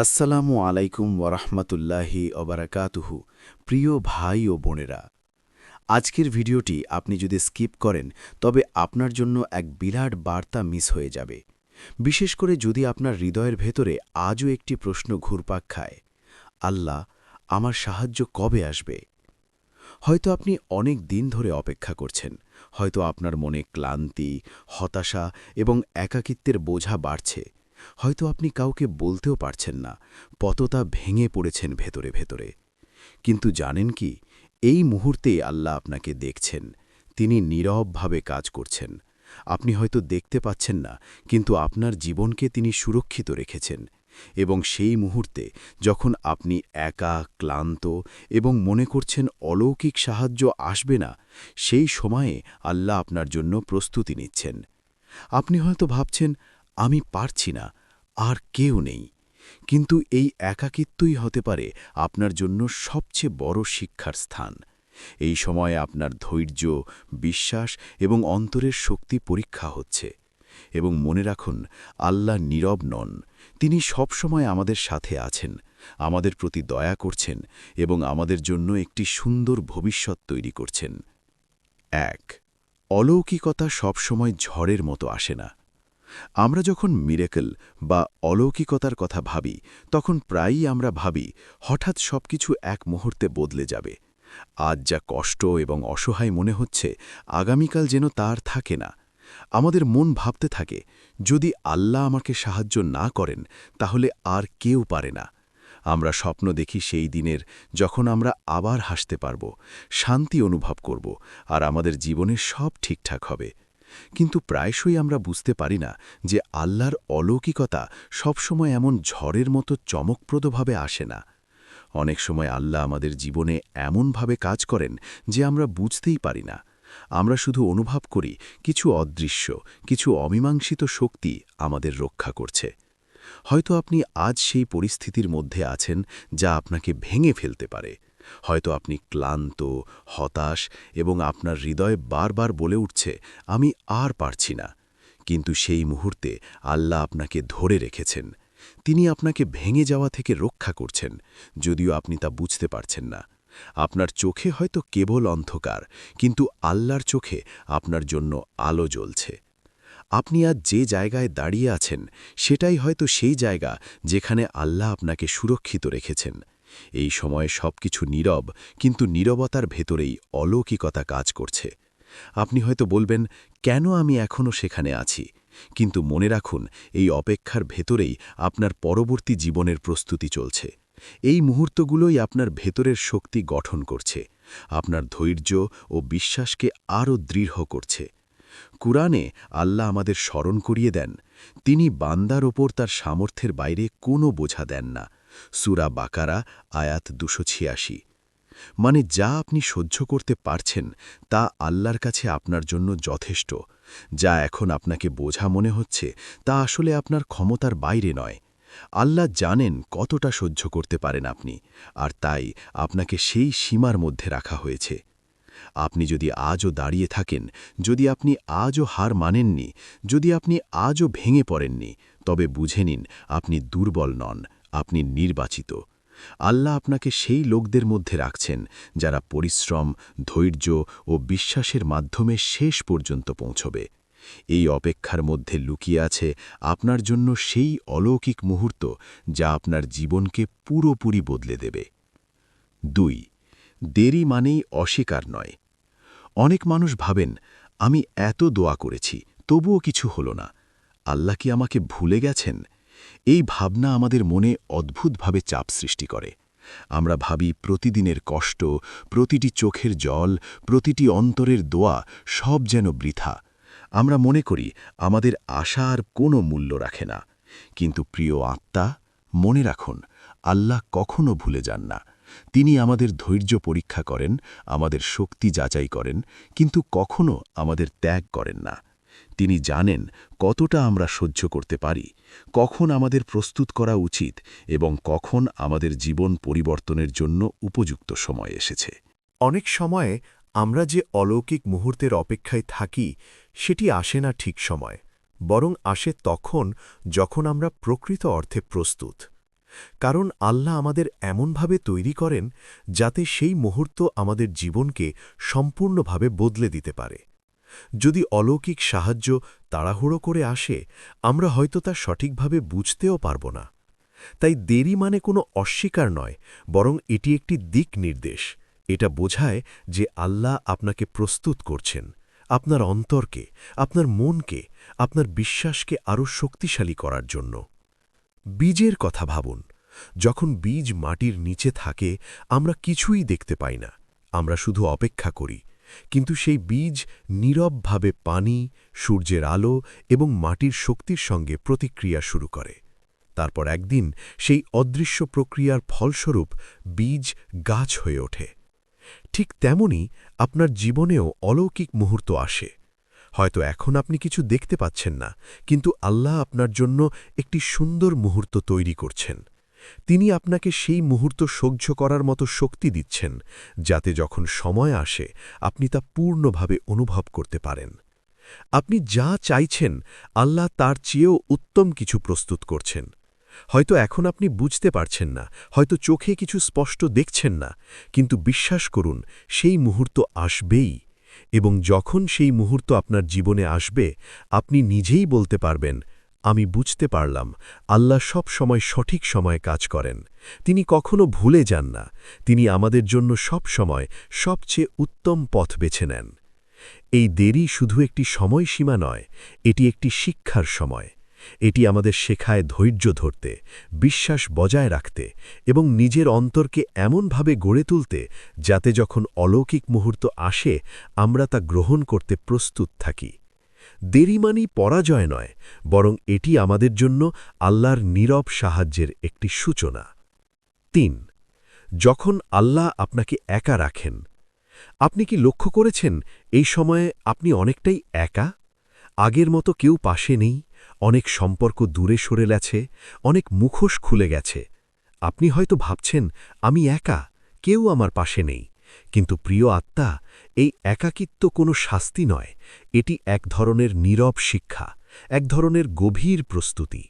আসসালামু আলাইকুম ওরহমতুল্লাহি অবরাকাতুহু প্রিয় ভাই ও বোনেরা, আজকের ভিডিওটি আপনি যদি স্কিপ করেন, তবে আপনার জন্য এক বিরাট বার্তা মিস হয়ে যাবে। বিশেষ করে যদি আপনার হৃদয়ের ভেতরে আজও একটি প্রশ্ন ঘুরপাক খায়, আল্লাহ, আমার সাহায্য কবে আসবে? হয়তো আপনি অনেক দিন ধরে অপেক্ষা করছেন, হয়তো আপনার মনে ক্লান্তি, হতাশা এবং একাকিত্বের বোঝা বাড়ছে। হয়তো আপনি কাউকে বলতেও পারছেন না, পততা ভেঙে পড়েছেন ভেতরে ভেতরে। কিন্তু জানেন কি, এই মুহূর্তেই আল্লাহ আপনাকে দেখছেন, তিনি নীরবভাবে কাজ করছেন। আপনি হয়তো দেখতে পাচ্ছেন না, কিন্তু আপনার জীবনকে তিনি সুরক্ষিত রেখেছেন এবং সেই মুহূর্তে যখন আপনি একা, ক্লান্ত এবং মনে করছেন অলৌকিক সাহায্য আসবে না, সেই সময়ে আল্লাহ আপনার জন্য প্রস্তুতি নিচ্ছেন। আপনি হয়তো ভাবছেন আমি পারছি না, আর কেউ নেই। কিন্তু এই একাকিত্বই হতে পারে আপনার জন্য সবচেয়ে বড় শিক্ষার স্থান। এই সময়ে আপনার ধৈর্য, বিশ্বাস এবং অন্তরের শক্তি পরীক্ষা হচ্ছে। এবং মনে রাখুন, আল্লাহ নীরব নন। তিনি সবসময় আমাদের সাথে আছেন, আমাদের প্রতি দয়া করছেন এবং আমাদের জন্য একটি সুন্দর ভবিষ্যৎ তৈরি করছেন। এক, অলৌকিকতা সবসময় ঝড়ের মতো আসে না। আমরা যখন মিরেকল বা অলৌকিকতার কথা ভাবি, তখন প্রায়ই আমরা ভাবি, হঠাৎ সবকিছু এক মুহূর্তে বদলে যাবে। আজ যা কষ্ট এবং অসহায় মনে হচ্ছে, আগামীকাল যেন তার থাকে না। আমাদের মন ভাবতে থাকে, যদি আল্লাহ আমাকে সাহায্য না করেন, তাহলে আর কেউ পারে না। আমরা স্বপ্ন দেখি সেই দিনের যখন আমরা আবার হাসতে পারব, শান্তি অনুভব করব, আর আমাদের জীবনে সব ঠিকঠাক হবে। কিন্তু প্রায়শই আমরা বুঝতে পারি না যে আল্লাহর অলৌকিকতা সবসময় এমন ঝড়ের মতো চমকপ্রদভাবে আসে না। অনেক সময় আল্লাহ আমাদের জীবনে এমনভাবে কাজ করেন যে আমরা বুঝতেই পারি না। আমরা শুধু অনুভব করি কিছু অদৃশ্য, কিছু অমীমাংসিত শক্তি আমাদের রক্ষা করছে। হয়তো আপনি আজ সেই পরিস্থিতির মধ্যে আছেন যা আপনাকে ভেঙে ফেলতে পারে। হয়তো আপনি ক্লান্ত, হতাশ এবং আপনার হৃদয় বারবার বলে উঠছে, আমি আর পারছি না। কিন্তু সেই মুহূর্তে আল্লাহ আপনাকে ধরে রেখেছেন। তিনি আপনাকে ভেঙে যাওয়া থেকে রক্ষা করছেন, যদিও আপনি তা বুঝতে পারছেন না। আপনার চোখে হয়তো কেবল অন্ধকার, কিন্তু আল্লাহর চোখে আপনার জন্য আলো জ্বলছে। আপনি আজ যে জায়গায় দাঁড়িয়ে আছেন, সেটাই হয়তো সেই জায়গা যেখানে আল্লাহ আপনাকে সুরক্ষিত রেখেছেন। এই সময়ে সব কিছু নীরব, কিন্তু নীরবতার ভেতরেই অলৌকিকতা কাজ করছে। আপনি হয়তো বলবেন, কেন আমি এখনও সেখানে আছি? কিন্তু মনে রাখুন, এই অপেক্ষার ভেতরেই আপনার পরবর্তী জীবনের প্রস্তুতি চলছে। এই মুহূর্তগুলোই আপনার ভেতরের শক্তি গঠন করছে, আপনার ধৈর্য ও বিশ্বাসকে আরও দৃঢ় করছে। কুরআনে আল্লাহ আমাদের স্মরণ করিয়ে দেন, তিনি বান্দার ওপর তার সামর্থ্যের বাইরে কোনো বোঝা দেন না। সুরা বাকারা, আয়াত দুশো ছিয়াশি। মানে যা আপনি সহ্য করতে পারছেন, তা আল্লাহর কাছে আপনার জন্য যথেষ্ট। যা এখন আপনাকে বোঝা মনে হচ্ছে, তা আসলে আপনার ক্ষমতার বাইরে নয়। আল্লাহ জানেন কতটা সহ্য করতে পারেন আপনি, আর তাই আপনাকে সেই সীমার মধ্যে রাখা হয়েছে। আপনি যদি আজও দাঁড়িয়ে থাকেন, যদি আপনি আজও হার মানেননি, যদি আপনি আজও ভেঙে পড়েননি, তবে বুঝে নিন আপনি দুর্বল নন। আপনি নির্বাচিত। আল্লাহ আপনাকে সেই লোকদের মধ্যে রাখছেন যারা পরিশ্রম, ধৈর্য ও বিশ্বাসের মাধ্যমে শেষ পর্যন্ত পৌঁছবে। এই অপেক্ষার মধ্যে লুকিয়ে আছে আপনার জন্য সেই অলৌকিক মুহূর্ত যা আপনার জীবনকে পুরোপুরি বদলে দেবে। দুই, দেরি মানেই অস্বীকার নয়। অনেক মানুষ ভাবেন, আমি এত দোয়া করেছি, তবুও কিছু হল না। আল্লাহ কি আমাকে ভুলে গেছেন? এই ভাবনা আমাদের মনে অদ্ভুতভাবে চাপ সৃষ্টি করে। আমরা ভাবি প্রতিদিনের কষ্ট, প্রতিটি চোখের জল, প্রতিটি অন্তরের দোয়া সব যেন বৃথা। আমরা মনে করি আমাদের আশা আর কোনো মূল্য রাখে না। কিন্তু প্রিয় আত্মা, মনে রাখুন, আল্লাহ কখনো ভুলে যান না। তিনি আমাদের ধৈর্য পরীক্ষা করেন, আমাদের শক্তি যাচাই করেন, কিন্তু কখনো আমাদের ত্যাগ করেন না। তিনি জানেন কতটা আমরা সহ্য করতে পারি, কখন আমাদের প্রস্তুত করা উচিত এবং কখন আমাদের জীবন পরিবর্তনের জন্য উপযুক্ত সময় এসেছে। অনেক সময়ে আমরা যে অলৌকিক মুহূর্তের অপেক্ষায় থাকি, সেটি আসে না ঠিক সময়, বরং আসে তখন যখন আমরা প্রকৃত অর্থে প্রস্তুত। কারণ আল্লাহ আমাদের এমনভাবে তৈরি করেন যাতে সেই মুহূর্ত আমাদের জীবনকে সম্পূর্ণভাবে বদলে দিতে পারে। যদি অলৌকিক সাহায্য তাড়াহুড়ো করে আসে, আমরা হয়তো তা সঠিকভাবে বুঝতেও পারব না। তাই দেরি মানে কোনো অস্বীকার নয়, বরং এটি একটি দিক নির্দেশ। এটা বোঝায় যে আল্লাহ আপনাকে প্রস্তুত করছেন, আপনার অন্তরকে, আপনার মনকে, আপনার বিশ্বাসকে আরও শক্তিশালী করার জন্য। বীজের কথা ভাবুন, যখন বীজ মাটির নিচে থাকে, আমরা কিছুই দেখতে পাই না, আমরা শুধু অপেক্ষা করি। কিন্তু সেই বীজ নীরবভাবে পানি, সূর্যের আলো এবং মাটির শক্তির সঙ্গে প্রতিক্রিয়া শুরু করে। তারপর একদিন সেই অদৃশ্য প্রক্রিয়ার ফলস্বরূপ বীজ গাছ হয়ে ওঠে। ঠিক তেমনি আপনার জীবনেও অলৌকিক মুহূর্ত আসে। হয়তো এখন আপনি কিছু দেখতে পাচ্ছেন না, কিন্তু আল্লাহ আপনার জন্য একটি সুন্দর মুহূর্ত তৈরি করছেন। তিনি আপনাকে সেই মুহূর্ত সহ্য করার মতো শক্তি দিচ্ছেন, যাতে যখন সময় আসে, আপনি তা পূর্ণভাবে অনুভব করতে পারেন। আপনি যা চাইছেন, আল্লাহ তার চেয়েও উত্তম কিছু প্রস্তুত করছেন। হয়তো এখন আপনি বুঝতে পারছেন না, হয়তো চোখে কিছু স্পষ্ট দেখছেন না, কিন্তু বিশ্বাস করুন, সেই মুহূর্ত আসবেই, এবং যখন সেই মুহূর্ত আপনার জীবনে আসবে, আপনি নিজেই বলতে পারবেন আমি বুঝতে পারলাম, আল্লাহ সব সময় সঠিক সময়ে কাজ করেন। তিনি কখনো ভুলে যান না। তিনি আমাদের জন্য সব সময় সবচেয়ে উত্তম পথ বেছে নেন। এই দেরি শুধু একটি সময়সীমা নয়, এটি একটি শিক্ষার সময়। এটি আমাদের শেখায় ধৈর্য ধরতে, বিশ্বাস বজায় রাখতে এবং নিজের অন্তরকে এমনভাবে গড়ে তুলতে যাতে যখন অলৌকিক মুহূর্ত আসে, আমরা তা গ্রহণ করতে প্রস্তুত থাকি। দেরি মানেই পরাজয় নয়, বরং এটি আমাদের জন্য আল্লাহর নীরব সাহায্যের একটি সূচনা। তিন, যখন আল্লাহ আপনাকে একা রাখেন, আপনি কি লক্ষ্য করেছেন এই সময়ে আপনি অনেকটাই একা? আগের মতো কেউ পাশে নেই, অনেক সম্পর্ক দূরে সরে গেছে, অনেক মুখোশ খুলে গেছে। আপনি হয়তো ভাবছেন, আমি একা, কেউ আমার পাশে নেই। কিন্তু প্রিয় আত্মা, এই একাকিত্ব কোনো শাস্তি নয়, এটি এক ধরনের নীরব শিক্ষা, এক ধরনের গভীর প্রস্তুতি।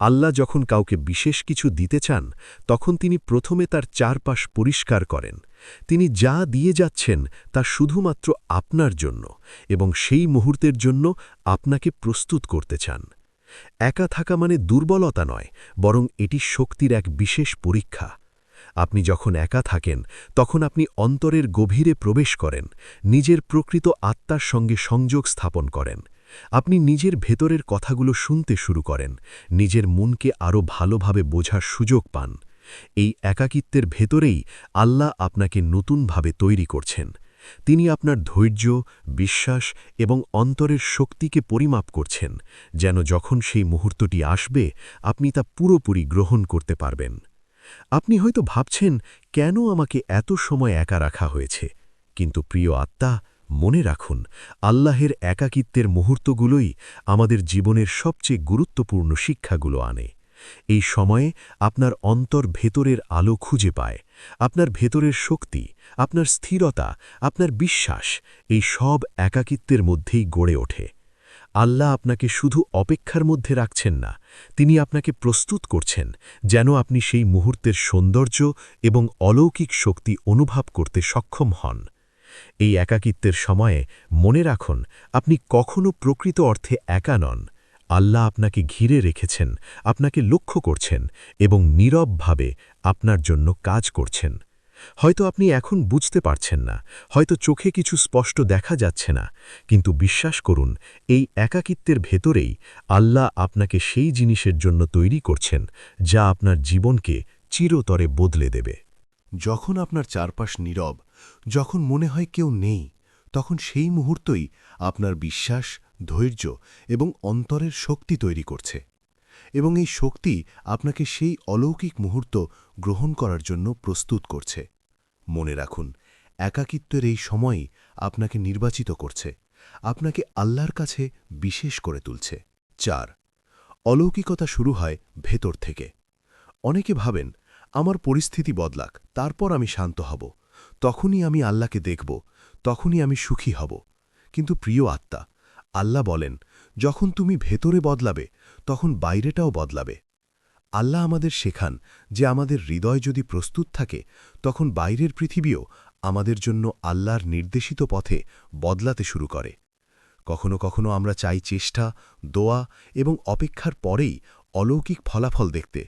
আল্লাহ যখন কাউকে বিশেষ কিছু দিতে চান, তখন তিনি প্রথমে তার চারপাশ পরিষ্কার করেন। তিনি যা দিয়ে যাচ্ছেন, তা শুধুমাত্র আপনার জন্য এবং সেই মুহূর্তের জন্য আপনাকে প্রস্তুত করতে চান। একা থাকা মানে দুর্বলতা নয়, বরং এটি শক্তির এক বিশেষ পরীক্ষা। আপনি যখন একা থাকেন, তখন আপনি অন্তরের গভীরে প্রবেশ করেন, নিজের প্রকৃত আত্মার সঙ্গে সংযোগ স্থাপন করেন। আপনি নিজের ভেতরের কথাগুলো শুনতে শুরু করেন, নিজের মনকে আরও ভালোভাবে বোঝার সুযোগ পান। এই একাকিত্বের ভেতরেই আল্লাহ আপনাকে নতুনভাবে তৈরি করছেন। তিনি আপনার ধৈর্য, বিশ্বাস এবং অন্তরের শক্তিকে পরিমাপ করছেন, যেন যখন সেই মুহূর্তটি আসবে, আপনি তা পুরোপুরি গ্রহণ করতে পারবেন। আপনি হয়তো ভাবছেন, কেন আমাকে এত সময় একা রাখা হয়েছে? কিন্তু প্রিয় আত্মা, মনে রাখুন, আল্লাহের একাকিত্বের মুহূর্তগুলোই আমাদের জীবনের সবচেয়ে গুরুত্বপূর্ণ শিক্ষাগুলো আনে। এই সময়ে আপনার অন্তর ভেতরের আলো খুঁজে পায়, আপনার ভেতরের শক্তি, আপনার স্থিরতা, আপনার বিশ্বাস, এই সব একাকিত্বের মধ্যেই গড়ে ওঠে। আল্লাহ আপনাকে শুধু অপেক্ষার মধ্যে রাখছেন না, তিনি আপনাকে প্রস্তুত করছেন যেন আপনি সেই মুহূর্তের সৌন্দর্য এবং অলৌকিক শক্তি অনুভব করতে সক্ষম হন। এই একাকিত্বের সময়ে মনে রাখুন, আপনি কখনো প্রকৃত অর্থে একা নন। আল্লাহ আপনাকে ঘিরে রেখেছেন, আপনাকে লক্ষ্য করছেন এবং নীরবভাবে আপনার জন্য কাজ করছেন। হয়তো আপনি এখন বুঝতে পারছেন না, হয়তো চোখে কিছু স্পষ্ট দেখা যাচ্ছে না, কিন্তু বিশ্বাস করুন, এই একাকিত্বের ভেতরেই আল্লাহ আপনাকে সেই জিনিসের জন্য তৈরি করছেন, যা আপনার জীবনকে চিরতরে বদলে দেবে। যখন আপনার চারপাশ নীরব, যখন মনে হয় কেউ নেই, তখন সেই মুহূর্তই আপনার বিশ্বাস, ধৈর্য এবং অন্তরের শক্তি তৈরি করছে। এবং এই শক্তি আপনাকে সেই অলৌকিক মুহূর্ত গ্রহণ করার জন্য প্রস্তুত করছে। মনে রাখুন, একাকিত্বের এই সময়ই আপনাকে নির্বাচিত করছে, আপনাকে আল্লাহর কাছে বিশেষ করে তুলছে। চার, অলৌকিকতা শুরু হয় ভেতর থেকে। অনেকে ভাবেন, আমার পরিস্থিতি বদলাক, তারপর আমি শান্ত হব, তখনই আমি আল্লাহকে দেখব, তখনই আমি সুখী হব। কিন্তু প্রিয় আত্মা, আল্লাহ বলেন, যখন তুমি ভেতরে বদলাবে তখন বাইরেটাও বদলাবে। আল্লাহ আমাদের শেখান যে আমাদের হৃদয় যদি প্রস্তুত থাকে, তখন বাইরের পৃথিবীও আমাদের জন্য আল্লাহর নির্দেশিত পথে বদলাতে শুরু করে। কখনো কখনো আমরা চাই চেষ্টা, দোয়া এবং অপেক্ষার পরেই অলৌকিক ফলাফল দেখতে।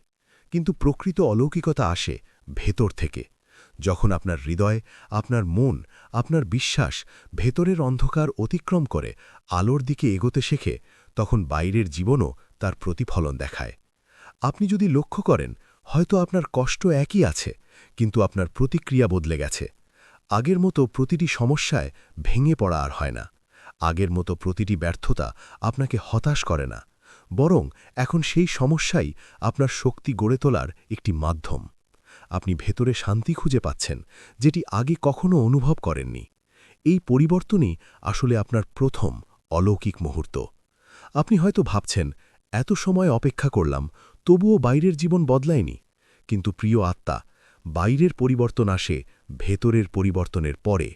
কিন্তু প্রকৃত অলৌকিকতা আসে ভেতর থেকে। যখন আপনার হৃদয়, আপনার মন, আপনার বিশ্বাস ভেতরের অন্ধকার অতিক্রম করে আলোর দিকে এগোতে শেখে, তখন বাইরের জীবনও তার প্রতিফলন দেখায়। আপনি যদি লক্ষ্য করেন, হয়তো আপনার কষ্ট একই আছে, কিন্তু আপনার প্রতিক্রিয়া বদলে গেছে। আগের মতো প্রতিটি সমস্যায় ভেঙে পড়া আর হয় না। আগের মতো প্রতিটি ব্যর্থতা আপনাকে হতাশ করে না। বরং এখন সেই সমস্যাই আপনার শক্তি গড়ে তোলার একটি মাধ্যম। আপনি ভেতরে শান্তি খুঁজে পাচ্ছেন, যেটি আগে কখনো অনুভব করেননি। এই পরিবর্তনই আসলে আপনার প্রথম অলৌকিক মুহূর্ত। আপনি হয়তো ভাবছেন এত সময় অপেক্ষা করলাম, তবুও বাইরের জীবন বদলায়নি। কিন্তু প্রিয় আত্মা, বাইরের পরিবর্তন আসে ভেতরের পরিবর্তনের পরে।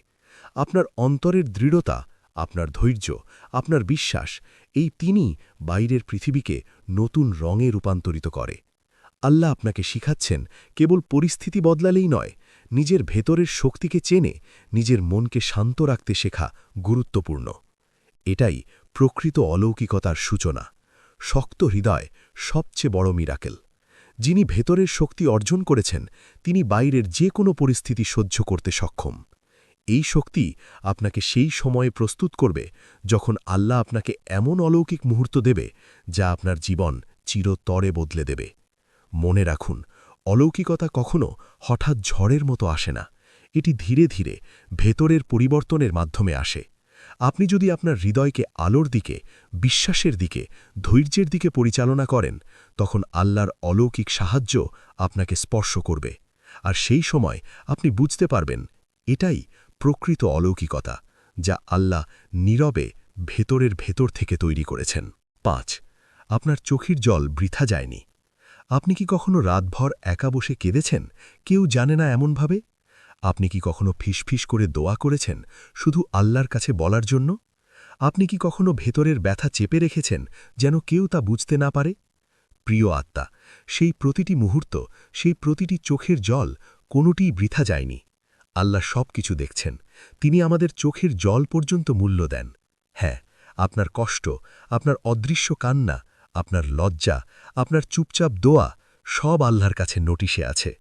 আপনার অন্তরের দৃঢ়তা, আপনার ধৈর্য, আপনার বিশ্বাস, এই তিনি বাইরের পৃথিবীকে নতুন রঙে রূপান্তরিত করে। আল্লাহ আপনাকে শিখাচ্ছেন, কেবল পরিস্থিতি বদলালেই নয়, নিজের ভেতরের শক্তিকে চেনে, নিজের মনকে শান্ত রাখতে শেখা গুরুত্বপূর্ণ। এটাই প্রকৃত অলৌকিকতার সূচনা। শক্ত হৃদয় সবচেয়ে বড় মিরাকেল। যিনি ভেতরের শক্তি অর্জন করেছেন, তিনি বাইরের যে কোনো পরিস্থিতি সহ্য করতে সক্ষম। এই শক্তি আপনাকে সেই সময়ে প্রস্তুত করবে যখন আল্লাহ আপনাকে এমন অলৌকিক মুহূর্ত দেবে যা আপনার জীবন চিরতরে বদলে দেবে। মনে রাখুন, অলৌকিকতা কখনো হঠাৎ ঝড়ের মতো আসে না। এটি ধীরে ধীরে ভেতরের পরিবর্তনের মাধ্যমে আসে। আপনি যদি আপনার হৃদয়কে আলোর দিকে, বিশ্বাসের দিকে, ধৈর্যের দিকে পরিচালনা করেন, তখন আল্লাহর অলৌকিক সাহায্য আপনাকে স্পর্শ করবে। আর সেই সময় আপনি বুঝতে পারবেন, এটাই প্রকৃত অলৌকিকতা, যা আল্লাহ নীরবে ভেতরের ভেতর থেকে তৈরি করেছেন। পাঁচ, আপনার চোখের জল বৃথা যায়নি। আপনি কি কখনো রাতভর একা বসে কেঁদেছেন? কেউ জানে না এমনভাবে? আপনি কি কখনো ফিসফিস করে দোয়া করেছেন শুধু আল্লাহর কাছে বলার জন্য? আপনি কি কখনো ভেতরের ব্যথা চেপে রেখেছেন যেন কেউ তা বুঝতে না পারে? প্রিয় আত্মা, সেই প্রতিটি মুহূর্ত, সেই প্রতিটি চোখের জল কোনোটিই বৃথা যায়নি। আল্লাহ সব কিছু দেখছেন। তিনি আমাদের চোখের জল পর্যন্ত মূল্য দেন। হ্যাঁ আপনার কষ্ট, আপনার অদৃশ্য কান্না, আপনার লজ্জা, আপনার চুপচাপ দোয়া সব আল্লাহর কাছে নোটিশে আছে।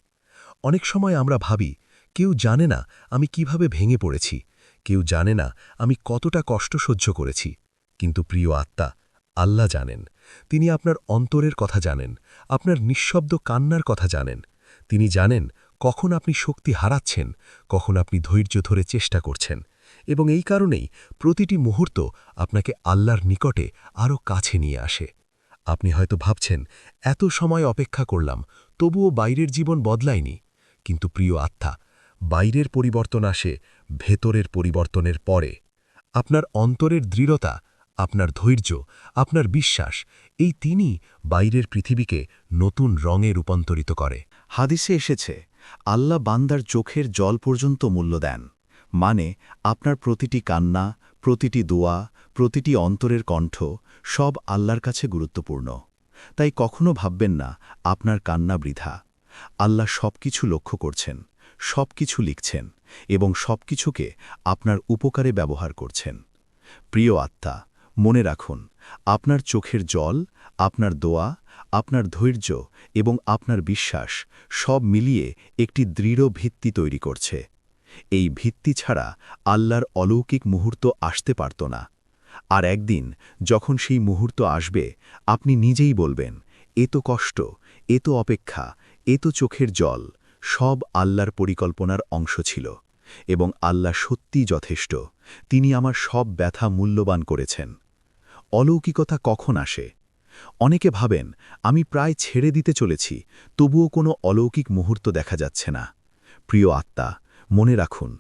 অনেক সময় আমরা ভাবি কেউ জানে না আমি কীভাবে ভেঙে পড়েছি। কেউ জানে না আমি কতটা কষ্ট সহ্য করেছি। কিন্তু প্রিয় আত্মা, আল্লাহ জানেন। তিনি আপনার অন্তরের কথা জানেন, আপনার নিঃশব্দ কান্নার কথা জানেন। তিনি জানেন কখন আপনি শক্তি হারাচ্ছেন, কখন আপনি ধৈর্য ধরে চেষ্টা করছেন। এবং এই কারণেই প্রতিটি মুহূর্ত আপনাকে আল্লাহর নিকটে আরও কাছে নিয়ে আসে। আপনি হয়তো ভাবছেন, এত সময় অপেক্ষা করলাম, তবুও বাইরের জীবন বদলায়নি। কিন্তু প্রিয় আত্মা বাইরের পরিবর্তন আসে, ভেতরের পরিবর্তনের পরে। আপনার অন্তরের দৃঢ়তা, আপনার ধৈর্য, আপনার বিশ্বাস, এই তিনি বাইরের পৃথিবীকে নতুন রঙে রূপান্তরিত করে। হাদিসে এসেছে, আল্লাহ বান্দার চোখের জল পর্যন্ত মূল্য দেন মানে আপনার প্রতিটি কান্না, প্রতিটি দোয়া, প্রতিটি অন্তরের কণ্ঠ সব আল্লাহর কাছে গুরুত্বপূর্ণ। তাই কখনো ভাববেন না, আপনার কান্না বৃথা। আল্লাহ সব কিছু লক্ষ্য করছেন। সব কিছু লিখছেন এবং সব কিছুকে আপনার উপকারে ব্যবহার করছেন। প্রিয় আত্মা, মনে রাখুন, আপনার চোখের জল, আপনার দোয়া, আপনার ধৈর্য এবং আপনার বিশ্বাস সব মিলিয়ে একটি দৃঢ় ভিত্তি তৈরি করছে। এই ভিত্তি ছাড়া আল্লাহর অলৌকিক মুহূর্ত আসতে পারত না। আর একদিন যখন সেই মুহূর্ত আসবে, আপনি নিজেই বলবেন, এ তো কষ্ট, এ তো অপেক্ষা, এ তো চোখের জল। সব আল্লাহর পরিকল্পনার অংশ ছিল এবং আল্লাহ সত্যি যথেষ্ট, তিনি আমার সব ব্যথা মূল্যবান করেছেন। অলৌকিকতা কখন আসে? অনেকে ভাবেন, আমি প্রায় ছেড়ে দিতে চলেছি, তবুও কোনো অলৌকিক মুহূর্ত দেখা যাচ্ছে না। প্রিয় আত্মা, মনে রাখুন,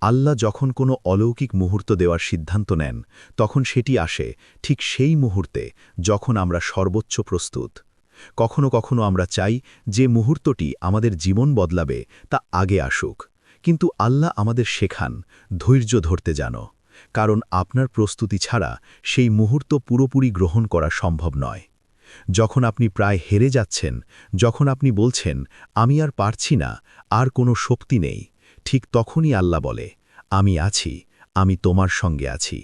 আল্লাহ যখন কোনো অলৌকিক মুহূর্ত দেওয়ার সিদ্ধান্ত নেন, তখন সেটি আসে ঠিক সেই মুহূর্তে যখন আমরা সর্বোচ্চ প্রস্তুত। কখনো কখনো আমরা চাই যে মুহূর্তটি আমাদের জীবন বদলাবে, তা আগে আসুক। কিন্তু আল্লাহ আমাদের শেখান, ধৈর্য ধরতে জানো। কারণ আপনার প্রস্তুতি ছাড়া সেই মুহূর্ত পুরোপুরি গ্রহণ করা সম্ভব নয়। যখন আপনি প্রায় হেরে যাচ্ছেন, যখন আপনি বলছেন, আমি আর পারছি না, আর কোনো শক্তি নেই, ঠিক তখনই আল্লাহ বলে, আমি আছি, আমি তোমার সঙ্গে আছি।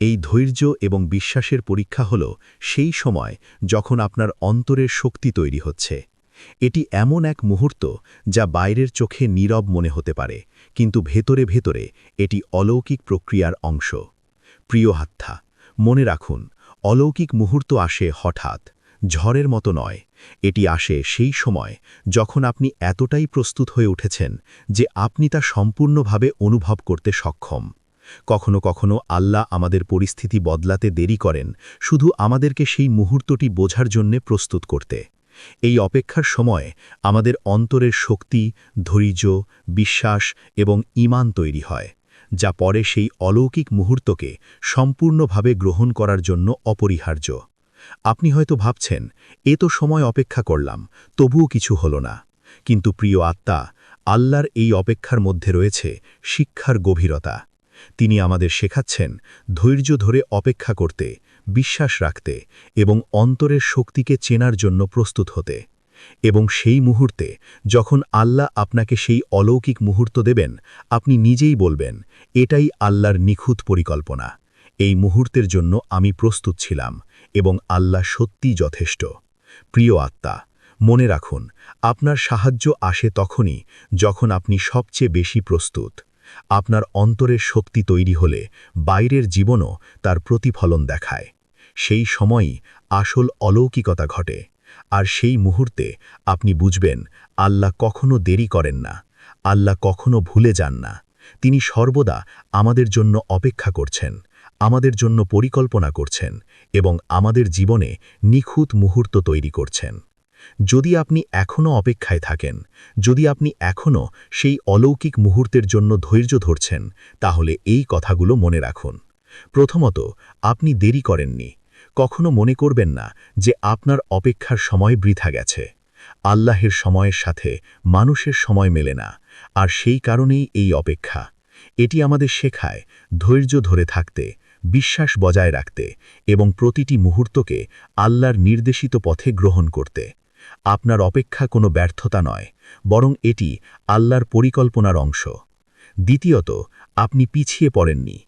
এই ধৈর্য এবং বিশ্বাসের পরীক্ষা হল সেই সময় যখন আপনার অন্তরের শক্তি তৈরি হচ্ছে। এটি এমন এক মুহূর্ত যা বাইরের চোখে নীরব মনে হতে পারে, কিন্তু ভেতরে ভেতরে এটি অলৌকিক প্রক্রিয়ার অংশ। প্রিয় হাত্থা মনে রাখুন, অলৌকিক মুহূর্ত আসে হঠাৎ, ঝড়ের মতো নয়। এটি আসে সেই সময় যখন আপনি এতটাই প্রস্তুত হয়ে উঠেছেন যে আপনি তা সম্পূর্ণভাবে অনুভব করতে সক্ষম। কখনো কখনো আল্লাহ আমাদের পরিস্থিতি বদলাতে দেরি করেন, শুধু আমাদেরকে সেই মুহূর্তটি বোঝার জন্যে প্রস্তুত করতে। এই অপেক্ষার সময় আমাদের অন্তরের শক্তি, ধৈর্য, বিশ্বাস এবং ঈমান তৈরি হয়, যা পরে সেই অলৌকিক মুহূর্তকে সম্পূর্ণভাবে গ্রহণ করার জন্য অপরিহার্য। আপনি হয়তো ভাবছেন, এ তো সময় অপেক্ষা করলাম, তবুও কিছু হল না। কিন্তু প্রিয় আত্মা, আল্লাহর এই অপেক্ষার মধ্যে রয়েছে শিক্ষার গভীরতা। তিনি আমাদের শেখাচ্ছেন ধৈর্য ধরে অপেক্ষা করতে, বিশ্বাস রাখতে এবং অন্তরের শক্তিকে চেনার জন্য প্রস্তুত হতে এবং সেই মুহূর্তে যখন আল্লাহ আপনাকে সেই অলৌকিক মুহূর্ত দেবেন, আপনি নিজেই বলবেন, এটাই আল্লাহর নিখুঁত পরিকল্পনা। এই মুহূর্তের জন্য আমি প্রস্তুত ছিলাম এবং আল্লাহ সত্যি যথেষ্ট। প্রিয় আত্মা, মনে রাখুন, আপনার সাহায্য আসে তখনই যখন আপনি সবচেয়ে বেশি প্রস্তুত। আপনার অন্তরের শক্তি তৈরি হলে বাইরের জীবনও তার প্রতিফলন দেখায়। সেই সময়ই আসল অলৌকিকতা ঘটে। আর সেই মুহূর্তে আপনি বুঝবেন, আল্লাহ কখনো দেরি করেন না। আল্লাহ কখনো ভুলে যান না। তিনি সর্বদা আমাদের জন্য অপেক্ষা করছেন, আমাদের জন্য পরিকল্পনা করছেন এবং আমাদের জীবনে নিখুঁত মুহূর্ত তৈরি করছেন। যদি আপনি এখনও অপেক্ষায় থাকেন, যদি আপনি এখনও সেই অলৌকিক মুহূর্তের জন্য ধৈর্য ধরছেন, তাহলে এই কথাগুলো মনে রাখুন। প্রথমত, আপনি দেরি করেননি। কখনো মনে করবেন না যে আপনার অপেক্ষার সময় বৃথা গেছে। আল্লাহের সময়ের সাথে মানুষের সময় মেলে না, আর সেই কারণেই এই অপেক্ষা। এটি আমাদের শেখায় ধৈর্য ধরে থাকতে, বিশ্বাস বজায় রাখতে এবং প্রতিটি মুহূর্তকে আল্লাহর নির্দেশিত পথে গ্রহণ করতে। আপনার অপেক্ষা কোনো ব্যর্থতা নয়, বরং এটি আল্লাহর পরিকল্পনার অংশ। দ্বিতীয়ত, আপনি পিছিয়ে পড়েননি।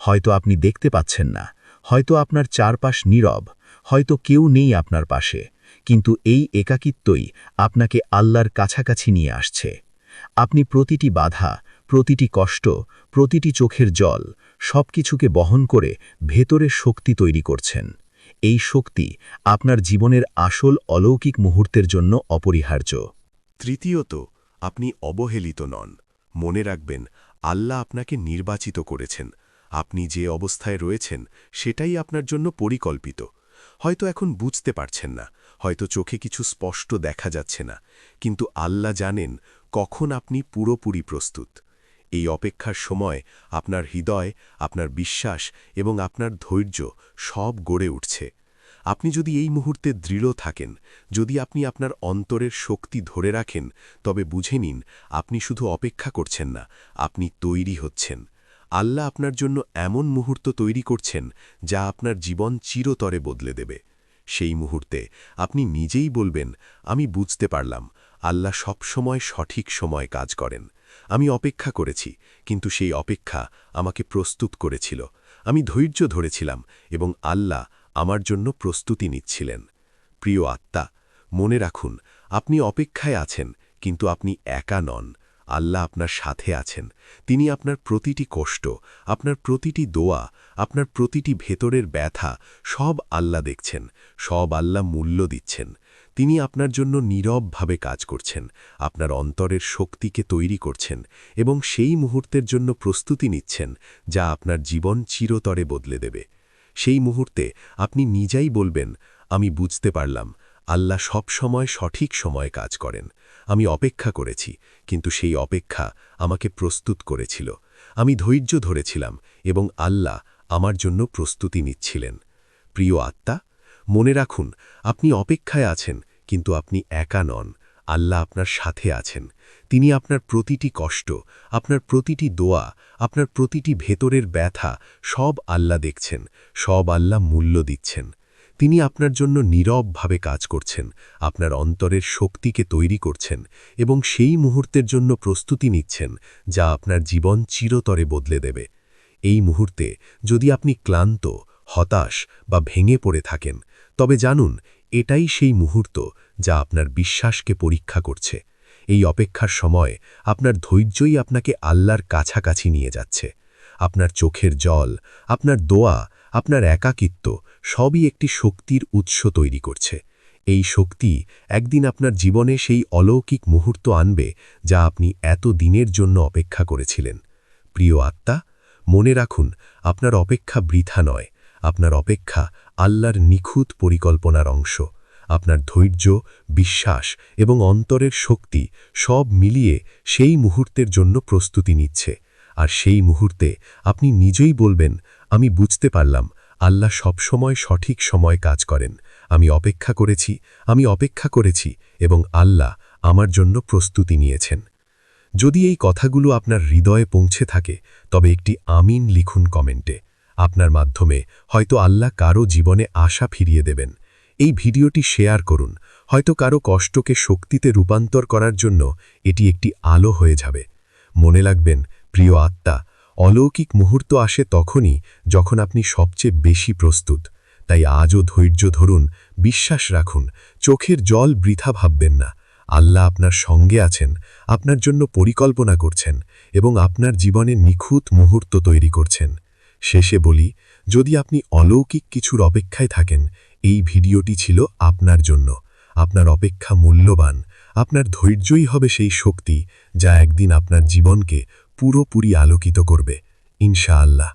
হয়তো আপনি দেখতে পাচ্ছেন না, হয়তো আপনার চারপাশ নীরব, হয়তো কেউ নেই আপনার পাশে, কিন্তু এই একাকিত্বই আপনাকে আল্লাহর কাছাকাছি নিয়ে আসছে। আপনি প্রতিটি বাধা, প্রতিটি কষ্ট, প্রতিটি চোখের জল সব কিছুকে বহন করে ভেতরে শক্তি তৈরি করছেন। এই শক্তি আপনার জীবনের আসল অলৌকিক মুহূর্তের জন্য অপরিহার্য। তৃতীয়ত, আপনি অবহেলিত নন। মনে রাখবেন, আল্লাহ আপনাকে নির্বাচিত করেছেন। আপনি যে অবস্থায় রয়েছেন, সেটাই আপনার জন্য পরিকল্পিত। হয়তো এখন বুঝতে পারছেন না, হয়তো চোখে কিছু স্পষ্ট দেখা যাচ্ছে না, কিন্তু আল্লাহ জানেন কখন আপনি পুরোপুরি প্রস্তুত। এই অপেক্ষার সময় আপনার হৃদয়, আপনার বিশ্বাস এবং আপনার ধৈর্য সব গড়ে উঠছে। আপনি যদি এই মুহূর্তে দৃঢ় থাকেন, যদি আপনি আপনার অন্তরের শক্তি ধরে রাখেন, তবে বুঝে নিন, আপনি শুধু অপেক্ষা করছেন না, আপনি তৈরি হচ্ছেন। আল্লাহ আপনার জন্য এমন মুহূর্ত তৈরি করছেন, যা আপনার জীবন চিরতরে বদলে দেবে। সেই মুহূর্তে আপনি নিজেই বলবেন, আমি বুঝতে পারলাম, আল্লাহ সব সময় সঠিক সময় কাজ করেন। আমি অপেক্ষা করেছি, কিন্তু সেই অপেক্ষা আমাকে প্রস্তুত করেছিল। আমি ধৈর্য ধরেছিলাম এবং আল্লাহ আমার জন্য প্রস্তুতি নিচ্ছিলেন। প্রিয় আত্মা, মনে রাখুন, আপনি অপেক্ষায় আছেন, কিন্তু আপনি একা নন। আল্লাহ আপনার সাথে আছেন। তিনি আপনার প্রতিটি কষ্ট, আপনার প্রতিটি দোয়া, আপনার প্রতিটি ভেতরের ব্যথা সব আল্লাহ দেখছেন, সব আল্লাহ মূল্য দিচ্ছেন। তিনি আপনার জন্য নীরবভাবে কাজ করছেন, আপনার অন্তরের শক্তিকে তৈরি করছেন এবং সেই মুহূর্তের জন্য প্রস্তুতি নিচ্ছেন যা আপনার জীবন চিরতরে বদলে দেবে। সেই মুহূর্তে আপনি নিজেই বলবেন, আমি বুঝতে পারলাম, আল্লাহ সব সময় সঠিক সময়ে কাজ করেন। আমি অপেক্ষা করেছি, কিন্তু সেই অপেক্ষা আমাকে প্রস্তুত করেছিল। আমি ধৈর্য ধরেছিলাম এবং আল্লাহ আমার জন্য প্রস্তুতি নিচ্ছিলেন। প্রিয় আত্মা মনে রাখুন, আপনি অপেক্ষায় আছেন, কিন্তু আপনি একা নন। আল্লাহ আপনার সাথে আছেন। তিনি আপনার প্রতিটি কষ্ট, আপনার প্রতিটি দোয়া, আপনার প্রতিটি ভেতরের ব্যথা, সব আল্লাহ দেখছেন, সব আল্লাহ মূল্য দিচ্ছেন। তিনি আপনার জন্য নীরবভাবে কাজ করছেন, আপনার অন্তরের শক্তিকে তৈরি করছেন এবং সেই মুহূর্তের জন্য প্রস্তুতি নিচ্ছেন, যা আপনার জীবন চিরতরে বদলে দেবে। এই মুহূর্তে যদি আপনি ক্লান্ত, হতাশ বা ভেঙে পড়ে থাকেন তবে জানুন, এটাই সেই মুহূর্ত যা আপনার বিশ্বাসকে পরীক্ষা করছে। এই অপেক্ষার সময় আপনার ধৈর্যই আপনাকে আল্লাহর কাছাকাছি নিয়ে যাচ্ছে। আপনার চোখের জল, আপনার দোয়া, আপনার একাকিত্ব সবই একটি শক্তির উৎস তৈরি করছে। এই শক্তি একদিন আপনার জীবনে সেই অলৌকিক মুহূর্ত আনবে যা আপনি এত দিনের জন্য অপেক্ষা করেছিলেন। প্রিয় আত্মা, মনে রাখুন, আপনার অপেক্ষা বৃথা নয়। আপনার অপেক্ষা আল্লাহর নিখুঁত পরিকল্পনার অংশ। আপনার ধৈর্য, বিশ্বাস এবং অন্তরের শক্তি সব মিলিয়ে সেই মুহূর্তের জন্য প্রস্তুতি নিচ্ছে। আর সেই মুহূর্তে আপনি নিজেই বলবেন, আমি বুঝতে পারলাম, আল্লাহ সবসময় সঠিক সময় কাজ করেন। আমি অপেক্ষা করেছি, আমি অপেক্ষা করেছি এবং আল্লাহ আমার জন্য প্রস্তুতি নিয়েছেন। যদি এই কথাগুলো আপনার হৃদয়ে পৌঁছে থাকে, তবে একটি আমিন লিখুন কমেন্টে। আপনার মাধ্যমে হয়তো আল্লাহ কারও জীবনে আশা ফিরিয়ে দেবেন। এই ভিডিওটি শেয়ার করুন। হয়তো কারও কষ্টকে শক্তিতে রূপান্তর করার জন্য এটি একটি আলো হয়ে যাবে। মনে রাখবেন, প্রিয় আত্মা, অলৌকিক মুহূর্ত আসে তখনই যখন আপনি সবচেয়ে বেশি প্রস্তুত। তাই আজও ধৈর্য ধরুন, বিশ্বাস রাখুন, চোখের জল বৃথা ভাববেন না। আল্লাহ আপনার সঙ্গে আছেন, আপনার জন্য পরিকল্পনা করছেন এবং আপনার জীবনে নিখুঁত মুহূর্ত তৈরি করছেন। শেষে বলি, যদি আপনি অলৌকিক কিছুর অপেক্ষায় থাকেন, এই ভিডিওটি ছিল আপনার জন্য। আপনার অপেক্ষা মূল্যবান, আপনার ধৈর্যই হবে সেই শক্তি যা একদিন আপনার জীবনকে পুরোপুরি আলোকিত করবে। ইনশাআল্লাহ।